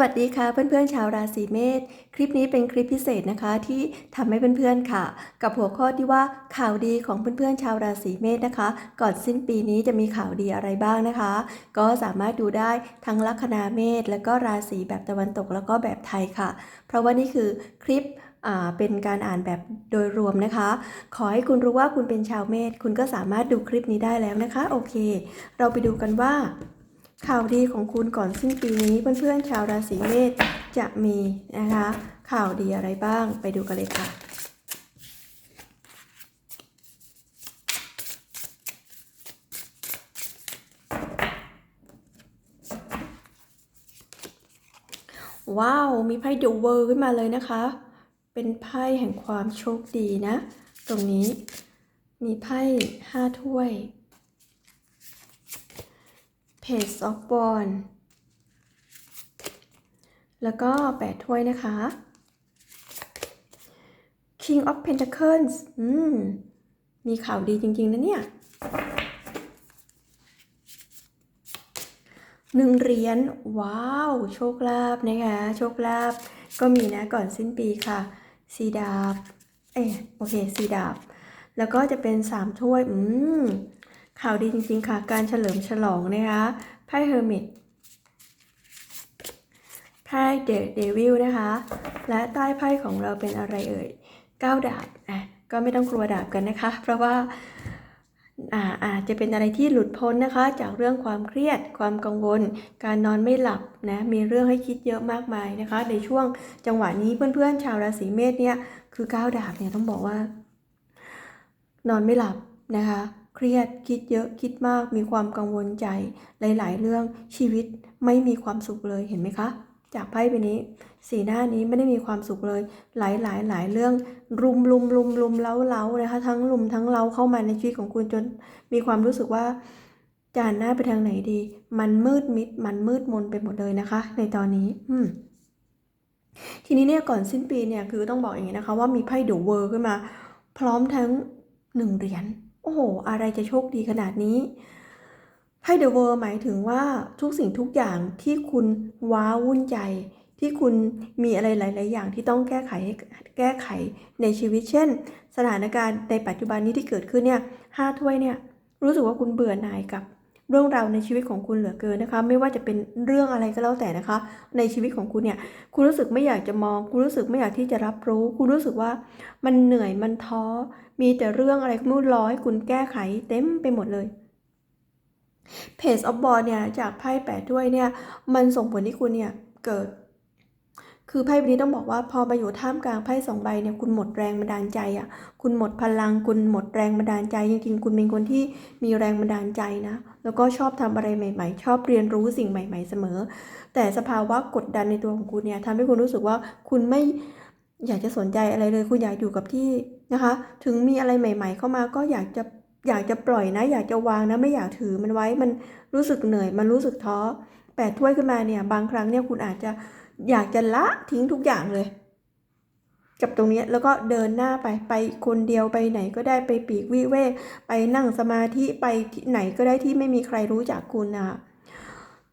วัสดีค่ะเพื่อนๆชาวราศีเมษคลิปนี้เป็นคลิปพิเศษนะคะที่ทำให้เพื่อนๆค่ะ กับหัวข้อที่ว่าข่าวดีของเพื่อนๆชาวราศีเมษนะคะ ก่อนสิ้นปีนี้จะมีข่าวดีอะไรบ้างนะคะ ก็สามารถดูได้ทั้งลัคนาเมษแล้วก็ราศีแบบตะวันตกแล้วก็แบบไทยค่ะ เพราะว่านี่คือคลิปอ่าเป็นการอ่านแบบโดยรวมนะคะ ขอให้คุณรู้ว่าคุณเป็นชาวเมษคุณก็สามารถดูคลิปนี้ได้แล้วนะคะ โอเค เราไปดูกันว่า ข่าวดีของคุณก่อนสิ้นปีนี้เพื่อนๆชาวราศีเมษจะมีนะคะ ข่าวดีอะไรบ้างไปดูกันเลยค่ะว้าว มีไพ่ดูเวอร์ขึ้นมาเลยนะคะ เป็นไพ่แห่งความโชคดีนะ ตรงนี้ มีไพ่ห้าถ้วย Page of w a n d แล้วก็แปดถ้วยนะคะ King of Pentacles อืม มีข่าวดีจริง ๆ นะเนี่ยหนึ่งเหรียญว้าว โชคลาภนะคะ โชคลาภก็มีนะก่อนสิ้นปีค่ะสีดาบ เอ๊โอเคสีดาบ แล้วก็จะเป็นสามถ้วย อืม ข่าวดีจริงๆค่ะ การเฉลิมฉลองนะคะไพ่เฮอร์มิตไพ่เดเดวิลนะคะ และใต้ไพ่ของเราเป็นอะไรเอ่ยก้าวดาบอะก็ไม่ต้องกลัวดาบกันนะคะ เพราะว่าอ่าอาจจะเป็นอะไรที่หลุดพ้นนะคะ จากเรื่องความเครียด ความกังวล การนอนไม่หลับนะมีเรื่องให้คิดเยอะมากมายนะคะ ในช่วงจังหวะนี้เพื่อนๆ ชาวราศีเมษเนี่ยคือก้าวดาบเนี่ยต้องบอกว่า นอนไม่หลับนะคะ เครียดคิดเยอะคิดมากมีความกังวลใจ หลาย ๆ เรื่องชีวิตไม่มีความสุขเลยเห็นไหมคะ จากไพ่ใบนี้สีหน้านี้ไม่ได้มีความสุขเลย หลายหลายหลายเรื่อง รุมรุมรุมรุมเล้าเล้านะคะทั้งรุมทั้งเล้าเข้ามาในชีวิตของคุณจนมีความรู้สึกว่าจะหันหน้าไปทางไหนดี มันมืดมิด มันมืดมนไปหมดเลยนะคะ ในตอนนี้อืมทีนี้เนี่ยก่อนสิ้นปีเนี่ยคือต้องบอกอย่างนี้นะคะ ว่ามีไพ่เดอะเวอร์ขึ้นมา พร้อมทั้งหนึ่งเหรียญ อ้โห อะไรจะโชคดีขนาดนี้ไพ่เดอะเวอร์หมายถึงว่าทุกสิ่งทุกอย่างที่คุณว้าวุ่นใจ ที่คุณมีอะไรหลาย ๆ อย่างที่ต้องแก้ไขให้แก้ไขในชีวิต เช่น สถานการณ์ในปัจจุบันนี้ที่เกิดขึ้นเนี่ยห้าถ้วยเนี่ยรู้สึกว่าคุณเบื่อหน่ายกับ เรื่องราวในชีวิตของคุณเหลือเกินนะคะ ไม่ว่าจะเป็นเรื่องอะไรก็แล้วแต่นะคะ ในชีวิตของคุณเนี่ย คุณรู้สึกไม่อยากจะมอง คุณรู้สึกไม่อยากที่จะรับรู้ คุณรู้สึกว่ามันเหนื่อยมันท้อ มีแต่เรื่องอะไรก็ไม่รู้ร้อยคุณแก้ไขเต็มไปหมดเลยเพจออฟบอลเนี่ยจากไพ่แปดด้วยเนี่ย มันส่งผลที่คุณเนี่ยเกิด คือไพ่ใบนี้ต้องบอกว่าพอมาอยู่ท่ามกลางไพ่สองใบเนี่ยคุณหมดแรงบันดาลใจอะ่ะ คุณหมดพลัง คุณหมดแรงบันดาลใจ จริงๆ คุณเป็นคนที่มีแรงบันดาลใจนะ แล้วก็ชอบทำอะไรใหม่ ๆ ชอบเรียนรู้สิ่งใหม่ ๆ เสมอ แต่สภาวะกดดันในตัวของคุณเนี่ยทำให้คุณรู้สึกว่าคุณไม่อยากจะสนใจอะไรเลย คุณอยากอยู่กับที่นะคะ ถึงมีอะไรใหม่ ๆ เข้ามาก็อยากจะอยากจะปล่อยนะ อยากจะวางนะไม่อยากถือมันไว้มันรู้สึกเหนื่อย มันรู้สึกท้อแปดถ้วยขึ้นมาเนี่ยบางครั้งเนี่ยคุณอาจจะ อยากจะละทิ้งทุกอย่างเลย กับตรงนี้แล้วก็เดินหน้าไปไปคนเดียวไปไหนก็ได้ไปปีกวิเวกไปนั่งสมาธิไปไหนก็ได้ที่ไม่มีใครรู้จักคุณนะคะ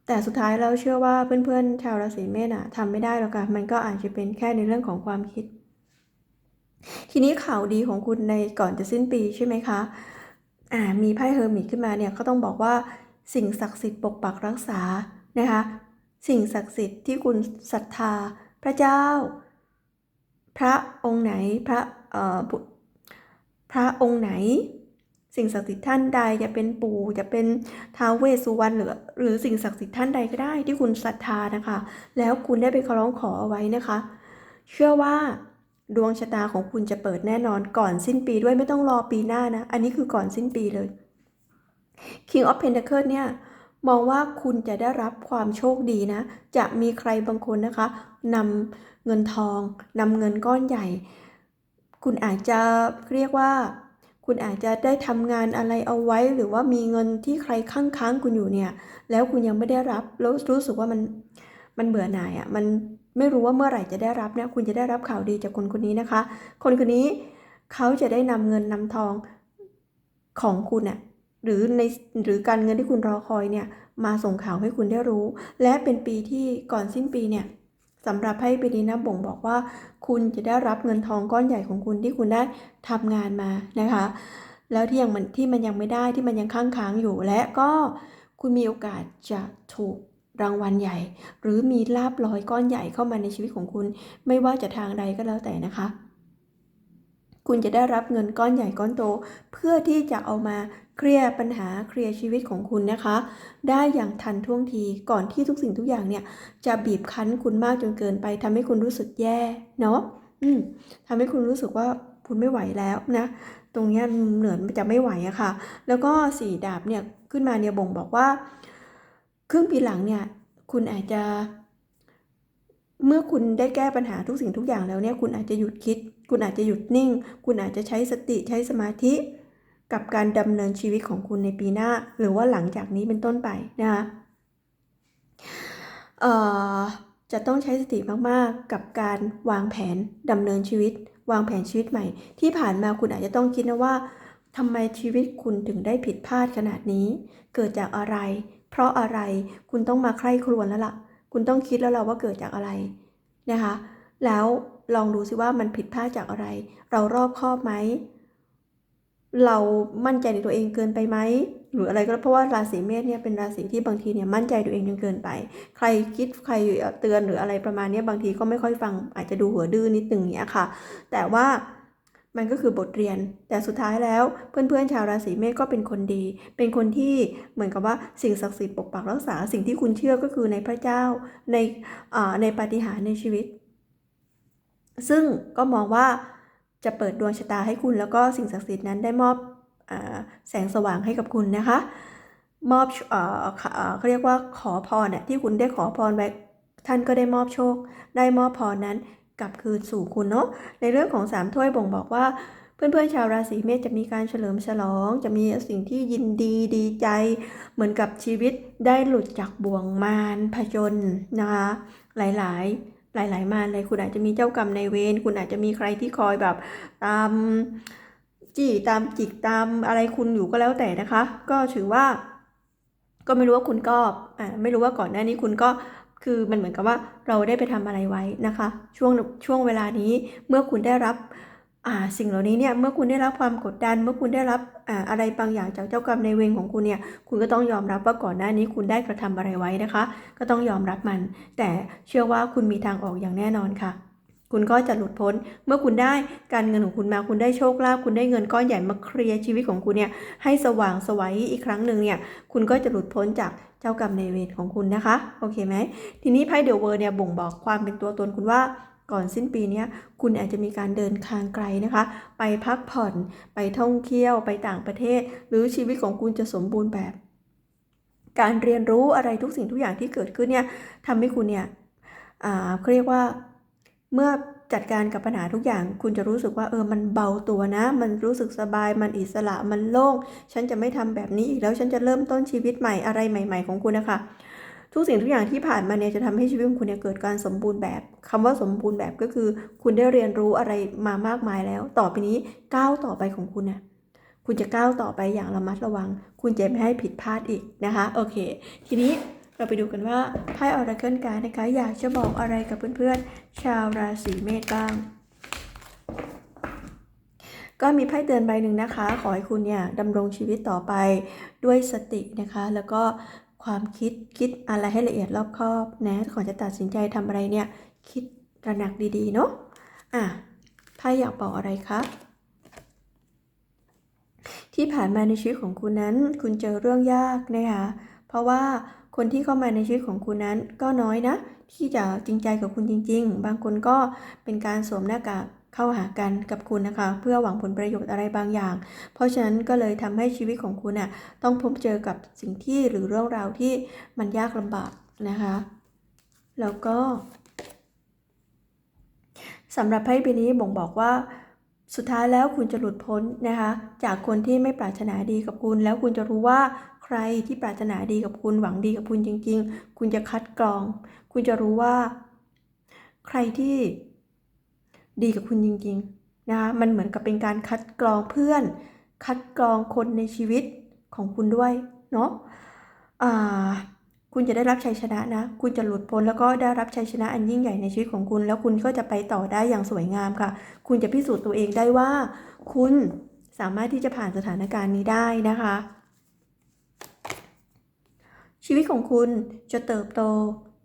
แต่สุดท้ายเราเชื่อว่าเพื่อนๆชาวราศีเมษอะทำไม่ได้หรอกค่ะมันก็อาจจะเป็นแค่ในเรื่องของความคิด ทีนี้ข่าวดีของคุณในก่อนจะสิ้นปีใช่ไหมคะอ่ามีไพ่เฮอร์มิตขึ้นมาเนี่ยก็ต้องบอกว่าสิ่งศักดิ์สิทธิ์ปกปักรักษานะคะ สิ่งศักดิ์สิทธิ์ที่คุณศรัทธา พระเจ้า พระองค์ไหนพระเอ่อพระองค์ไหน สิ่งศักดิ์สิทธิ์ท่านใดจะเป็นปู่จะเป็นท้าวเวสสุวรรณหรือหรือสิ่งศักดิ์สิทธิ์ท่านใดก็ได้ที่คุณศรัทธานะคะ แล้วคุณได้ไปขอร้องขอเอาไว้นะคะ เชื่อว่าดวงชะตาของคุณจะเปิดแน่นอนก่อนสิ้นปีด้วยไม่ต้องรอปีหน้านะ อันนี้คือก่อนสิ้นปีเลย King of Pentacles เนี่ย มองว่าคุณจะได้รับความโชคดีนะ จะมีใครบางคนนะคะนำเงินทองนำเงินก้อนใหญ่ คุณอาจจะเรียกว่า คุณอาจจะได้ทำงานอะไรเอาไว้ หรือว่ามีเงินที่ใครค้างค้างคุณอยู่เนี่ย แล้วคุณยังไม่ได้รับแล้วรู้สึกว่ามันมันเบื่อหน่ายอะ่ะมันไม่รู้ว่าเมื่อไหร่จะได้รับเนี่ยคุณจะได้รับข่าวดีจากคนคนนี้นะคะ คนคนนี้เขาจะได้นำเงินนำทองของคุณอะ่ะ หรือในหรือการเงินที่คุณรอคอยเนี่ยมาส่งข่าวให้คุณได้รู้ และเป็นปีที่ก่อนสิ้นปีเนี่ยสำหรับไพ่ปีนี้นะบ่งบอกว่า คุณจะได้รับเงินทองก้อนใหญ่ของคุณที่คุณได้ทำงานมานะคะ แล้วที่ยังมันที่มันยังไม่ได้ที่มันยังค้างค้างอยู่และก็คุณมีโอกาสจะถูกรางวัลใหญ่ หรือมีลาบลอยก้อนใหญ่เข้ามาในชีวิตของคุณ ไม่ว่าจะทางใดก็แล้วแต่นะคะ คุณจะได้รับเงินก้อนใหญ่ก้อนโต เพื่อที่จะเอามา เคลียร์ปัญหาเคลียร์ชีวิตของคุณนะคะ ได้อย่างทันท่วงทีก่อนที่ทุกสิ่งทุกอย่างเนี่ยจะบีบคั้นคุณมากจนเกินไปทำให้คุณรู้สึกแย่เนาะอืมทำให้คุณรู้สึกว่าคุณไม่ไหวแล้วนะ ตรงเนี้ยเหนือนจะไม่ไหวอะค่ะ แล้วก็สี่ดาบเนี่ยขึ้นมาเนี่ยบ่งบอกว่า ครึ่งปีหลังเนี่ยคุณอาจจะ เมื่อคุณได้แก้ปัญหาทุกสิ่งทุกอย่างแล้วเนี่ยคุณอาจจะหยุดคิด คุณอาจจะหยุดนิ่ง คุณอาจจะใช้สติใช้สมาธิ กับการดำเนินชีวิตของคุณในปีหน้า หรือว่าหลังจากนี้เป็นต้นไปนะคะเอ่อจะต้องใช้สติมากๆ กับการวางแผนดำเนินชีวิต วางแผนชีวิตใหม่ ที่ผ่านมาคุณอาจจะต้องคิดนะว่าทำไมชีวิตคุณถึงได้ผิดพลาดขนาดนี้ เกิดจากอะไร เพราะอะไรคุณต้องมาใคร่ครวญแล้วล่ะ คุณต้องคิดแล้วล่ะว่าเกิดจากอะไรนะคะ แล้วลองดูสิว่ามันผิดพลาดจากอะไร เรารอบคอบไหม เรามั่นใจในตัวเองเกินไปไหมหรืออะไรก็เพราะว่าราศีเมษเนี่ยเป็นราศีที่บางทีเนี่ยมั่นใจตัวเองจนเกินไป ใครคิดใครเตือนหรืออะไรประมาณนี้บางทีก็ไม่ค่อยฟังอาจจะดูหัวดื้อนิดนึงเนี้ยค่ะ แต่ว่ามันก็คือบทเรียน แต่สุดท้ายแล้วเพื่อนๆชาวราศีเมษก็เป็นคนดี เป็นคนที่เหมือนกับว่าสิ่งศักดิ์สิทธิ์ปกปักรักษาสิ่งที่คุณเชื่อก็คือในพระเจ้าในอ่าในปาฏิหาริย์ในชีวิต ซึ่งก็มองว่า จะเปิดดวงชะตาให้คุณแล้วก็สิ่งศักดิ์สิทธิ์นั้นได้มอบอแสงสว่างให้กับคุณนะคะ มอบเขาเรียกว่าขอพรเนี่ยที่คุณได้ขอพรไว้ท่านก็ได้มอบโชค ได้มอบพรนั้นกลับคืนสู่คุณเนาะในเรื่องของสามถ้วยบ่งบอกว่าเพื่อนๆชาวราศีเมษจะมีการเฉลิมฉลอง จะมีสิ่งที่ยินดีดีใจ เหมือนกับชีวิตได้หลุดจากบ่วงมารผจญนะคะหลายๆ หลาย ๆ มารเลยคุณอาจจะมีเจ้ากรรมในเวรคุณอาจจะมีใครที่คอยแบบตามจี้ตามจิกตามอะไรคุณอยู่ก็แล้วแต่นะคะ ก็ถือว่า ก็ไม่รู้ว่าคุณก็อ่าไม่รู้ว่าก่อนหน้านี้คุณก็คือมันเหมือนกับว่าเราได้ไปทำอะไรไว้นะคะ ช่วงช่วงเวลานี้เมื่อคุณได้รับ สิ่งเหล่านี้เนี่ยเมื่อคุณได้รับความกดดัน เมื่อคุณได้รับออะไรบางอย่างจากเจ้ากรรมในเวรของคุณเนี่ยคุณก็ต้องยอมรับว่าก่อนหน้านี้คุณได้กระทำอะไรไว้นะคะ ก็ต้องยอมรับมัน แต่เชื่อว่าคุณมีทางออกอย่างแน่นอนค่ะ คุณก็จะหลุดพ้น เมื่อคุณได้การเงินของคุณมาคุณได้โชคลาภคุณได้เงินก้อนใหญ่มาเคลียร์ชีวิตของคุณเนี่ยให้สว่างสวัยอีกครั้งหนึ่งเนี่ยคุณก็จะหลุดพ้นจากเจ้ากรรมในเวรของคุณนะคะโอเคไหมทีนี้ไพ่เดอะเวอร์เนี่ยบ่งบอกความเป็นตัวตนคุณว่า ก่อนสิ้นปีนี้คุณอาจจะมีการเดินทางไกลนะคะ ไปพักผ่อนไปท่องเที่ยวไปต่างประเทศ หรือชีวิตของคุณจะสมบูรณ์แบบ การเรียนรู้อะไรทุกสิ่งทุกอย่างที่เกิดขึ้นเนี่ยทำให้คุณเนี่ยอ่าเขาเรียกว่าเมื่อจัดการกับปัญหาทุกอย่างคุณจะรู้สึกว่าเออมันเบาตัวนะ มันรู้สึกสบายมันอิสระมันโล่ง ฉันจะไม่ทำแบบนี้อีกแล้วฉันจะเริ่มต้นชีวิตใหม่อะไรใหม่ ๆ ของคุณนะคะ ทุกสิ่งทุกอย่างที่ผ่านมาเนี่ยจะทำให้ชีวิตของคุณเนี่ยเกิดการสมบูรณ์แบบคำว่าสมบูรณ์แบบก็คือ คุณได้เรียนรู้อะไรมามากมายแล้ว ต่อไปนี้ก้าวต่อไปของคุณน่ะคุณจะก้าวต่อไปอย่างระมัดระวัง คุณจะไม่ให้ผิดพลาดอีกนะคะ โอเค ทีนี้เราไปดูกันว่าไพ่ออราเคิลการนะคะ อยากจะบอกอะไรกับเพื่อนๆ ชาวราศีเมษบ้าง ก็มีไพ่เตือนใบหนึ่งนะคะ ขอให้คุณเนี่ยดำรงชีวิตต่อไปด้วยสตินะคะ แล้วก็ ความคิดคิดอะไรให้ละเอียดรอบคอบนะก่อนจะตัดสินใจทำอะไรเนี่ย คิดตระหนักดีๆ เนาะอะไพ่อยากบอกอะไรคะที่ผ่านมาในชีวิตของคุณนั้น คุณเจอเรื่องยากนะคะ เพราะว่าคนที่เข้ามาในชีวิตของคุณนั้นก็น้อยนะ ที่จะจริงใจกับคุณจริง ๆ บางคนก็เป็นการสวมหน้ากาก เข้าหากันกับคุณนะคะ เพื่อหวังผลประโยชน์อะไรบางอย่าง เพราะฉะนั้นก็เลยทำให้ชีวิตของคุณน่ะต้องพบเจอกับสิ่งที่หรือเรื่องราวที่มันยากลำบากนะคะ แล้วก็สำหรับไพ่ใบนี้บ่งบอกว่าสุดท้ายแล้วคุณจะหลุดพ้นนะคะ จากคนที่ไม่ปรารถนาดีกับคุณ แล้วคุณจะรู้ว่าใครที่ปรารถนาดีกับคุณหวังดีกับคุณจริง ๆ คุณจะคัดกรอง คุณจะรู้ว่า ใครที่ ดีกับคุณจริงๆนะคะมันเหมือนกับเป็นการคัดกรองเพื่อน คัดกรองคนในชีวิตของคุณด้วยเนาะคุณจะได้รับชัยชนะนะ คุณจะหลุดพ้นแล้วก็ได้รับชัยชนะอันยิ่งใหญ่ในชีวิตของคุณ แล้วคุณก็จะไปต่อได้อย่างสวยงามค่ะ คุณจะพิสูจน์ตัวเองได้ว่า คุณสามารถที่จะผ่านสถานการณ์นี้ได้นะคะ ชีวิตของคุณจะเติบโต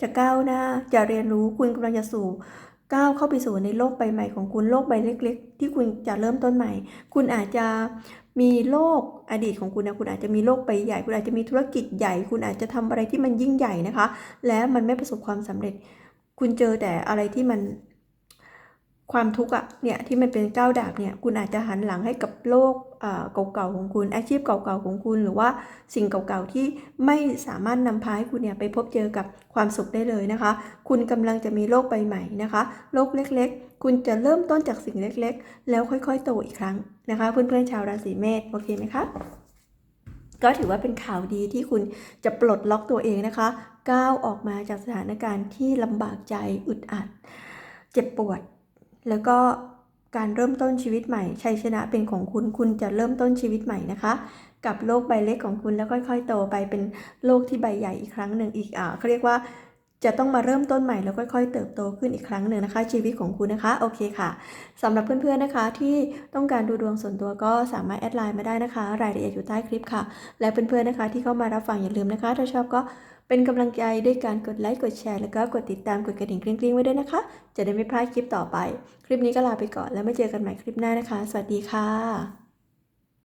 จะก้าวหน้า จะเรียนรู้ คุณกำลังจะสู่ ก้าวเข้าไปสู่ในโลกใบใหม่ของคุณโลกใบเล็ก ๆ ที่คุณจะเริ่มต้นใหม่ คุณอาจจะมีโลกอดีตของคุณนะคุณอาจจะมีโลกใบใหญ่ คุณอาจจะมีธุรกิจใหญ่ คุณอาจจะทำอะไรที่มันยิ่งใหญ่นะคะ และมันไม่ประสบความสำเร็จ คุณเจอแต่อะไรที่มัน ความทุกข์อะเนี่ยที่มันเป็นก้าวดาบเนี่ยคุณอาจจะหันหลังให้กับโลกเอ่อเก่าๆของคุณ อาชีพเก่าๆของคุณ หรือว่าสิ่งเก่าๆที่ไม่สามารถนำพาให้คุณเนี่ยไปพบเจอกับความสุขได้เลยนะคะ คุณกำลังจะมีโลกใบใหม่นะคะ โลกเล็กๆ คุณจะเริ่มต้นจากสิ่งเล็กๆ แล้วค่อยๆ โตอีกครั้งนะคะ เพื่อนๆชาวราศีเมษโอเคไหมคะก็ถือว่าเป็นข่าวดีที่คุณจะปลดล็อกตัวเองนะคะ ก้าวออกมาจากสถานการณ์ที่ลำบากใจอึดอัด เจ็บปวด แล้วก็การเริ่มต้นชีวิตใหม่ชัยชนะเป็นของคุณคุณจะเริ่มต้นชีวิตใหม่นะคะ กับโลกใบเล็กของคุณแล้วค่อย ๆ โตไปเป็นโลกที่ใบใหญ่อีกครั้งหนึ่งอีกอ่าเขาเรียกว่าจะต้องมาเริ่มต้นใหม่แล้วค่อยๆเติบโตขึ้นอีกครั้งหนึ่งนะคะ ชีวิตของคุณนะคะโอเคค่ะสำหรับเพื่อนๆนะคะ ที่ต้องการดูดวงส่วนตัวก็สามารถแอดไลน์มาได้นะคะ รายละเอียดอยู่ใต้คลิปค่ะ และเพื่อนๆนะคะที่เข้ามารับฟังอย่าลืมนะคะ ถ้าชอบก็ เป็นกำลังใจด้วยการกดไลค์กดแชร์แล้วก็กดติดตามกดกระดิ่งกริ๊งๆไว้ด้วยนะคะ จะได้ไม่พลาดคลิปต่อไป คลิปนี้ก็ลาไปก่อนแล้วมาเจอกันใหม่คลิปหน้านะคะ สวัสดีค่ะ